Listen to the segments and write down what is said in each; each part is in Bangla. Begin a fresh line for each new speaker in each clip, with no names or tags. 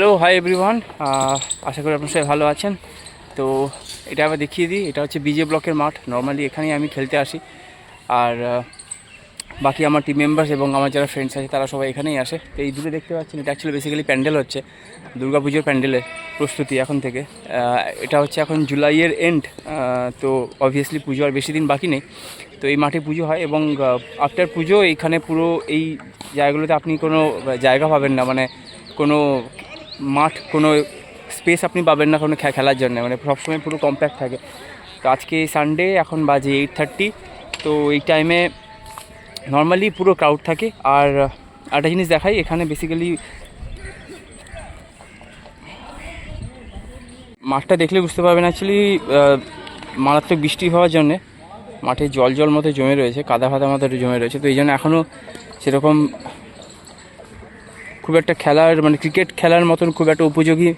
হ্যালো হাই এভরিওয়ান আশা করি আপনার সবাই ভালো আছেন। তো এটা আবার দেখিয়ে দিই, এটা হচ্ছে বিজে ব্লকের মাঠ। নর্মালি এখানেই আমি খেলতে আসি। আর বাকি আমার টিম মেম্বার্স এবং আমার যারা ফ্রেন্ডস আছে, তারা সবাই এখানেই আসে। তো এই দূরে দেখতে পাচ্ছেন, এটা অ্যাকচুয়ালি বেসিক্যালি প্যান্ডেল হচ্ছে, দুর্গাপুজোর প্যান্ডেলের প্রস্তুতি এখন থেকে। এটা হচ্ছে এখন জুলাইয়ের এন্ড তো অবভিয়াসলি পুজো আর বেশি দিন বাকি নেই। তো এই মাঠে পুজো হয় এবং আফটার পুজো এইখানে পুরো এই জায়গাগুলোতে আপনি কোনো জায়গা পাবেন না। মানে কোনো মাঠ কোনো স্পেস আপনি পাবেন না কোনো খেলার জন্য। মানে সবসময় পুরো কম্প্যাক্ট থাকে। তো আজকে সানডে এখন বাজে এইট থার্টি তো এই টাইমে নর্মালি পুরো ক্রাউড থাকে। আর একটা জিনিস দেখাই, এখানে বেসিক্যালি মাঠটা দেখলে বুঝতে পারবেন অ্যাকচুয়ালি মারাত্মক বৃষ্টি হওয়ার জন্যে মাঠে জল জল মতো জমে রয়েছে, কাদা ফাদা মতো জমে রয়েছে। তো এই জন্য এখনও সেরকম খুব একটা খেলার মানে ক্রিকেট খেলার মতন খুব একটা উপযোগী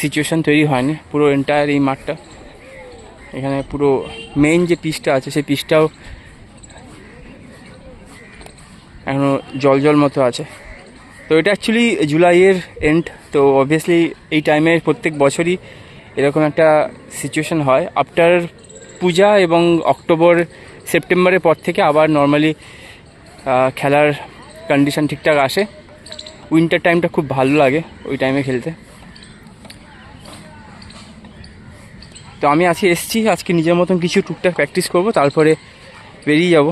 সিচুয়েশান তৈরি হয়নি। পুরো এন্টায়ার এই মাঠটা, এখানে পুরো মেইন যে পিচটা আছে, সেই পিচটাও এখনও জল জল মতো আছে। তো এটা অ্যাকচুয়ালি জুলাইয়ের এন্ড তো অবভিয়াসলি এই টাইমে প্রত্যেক বছরই এরকম একটা সিচুয়েশান হয়। আফটার পূজা এবং অক্টোবর সেপ্টেম্বরের পর থেকে আবার নর্মালি খেলার কন্ডিশন ঠিকঠাক আসে। উইন্টার টাইমটা খুব ভালো লাগে ওই টাইমে খেলতে। তো আমি আজকে এসছি, আজকে নিজের মতন কিছু টুকটাক প্র্যাকটিস করব, তারপরে বেরিয়ে যাব।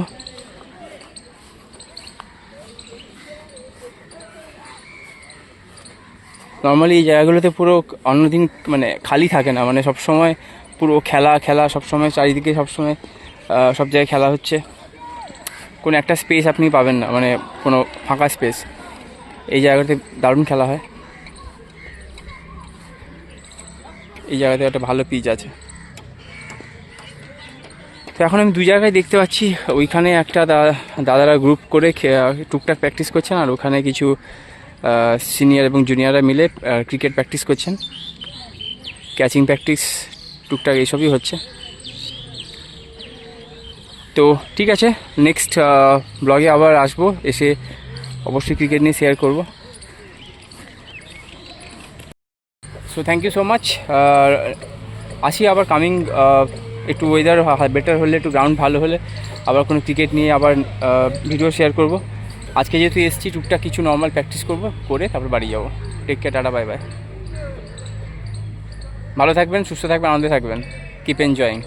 নর্মালি এই জায়গাগুলোতে পুরো অন্যদিন মানে খালি থাকে না মানে সব সময় পুরো খেলা খেলা সব সময় চারিদিকে সব সময় সব জায়গায় খেলা হচ্ছে। কোনো একটা স্পেস আপনি পাবেন না মানে কোনো ফাঁকা স্পেস এই জায়গাতে দারুণ খেলা হয়। এই জায়গাতে একটা ভালো পিচ আছে। তো এখন আমি দুই জায়গায় দেখতে পাচ্ছি, ওইখানে একটা দাদারা গ্রুপ করে টুকটাক প্র্যাকটিস করছেন আর ওখানে কিছু সিনিয়র এবং জুনিয়ররা মিলে ক্রিকেট প্র্যাকটিস করছেন। ক্যাচিং প্র্যাকটিস টুকটাক এইসবই হচ্ছে। তো ঠিক আছে নেক্সট ব্লগে আবার আসব, এসে অবশ্যই ক্রিকেট নিয়ে শেয়ার করব। So thank you so much আসি আবার কামিং একটু ওয়েদার বেটার হলে, একটু গ্রাউন্ড ভালো হলে আবার কোনো ক্রিকেট নিয়ে আবার ভিডিও শেয়ার করব। আজকে যেহেতু এসছি, টুকটাক কিছু নর্মাল প্র্যাকটিস করব, করে তারপর বাড়ি যাব। Take care tata bye bye ভালো থাকবেন, সুস্থ থাকবেন, আনন্দে থাকবেন। Keep enjoying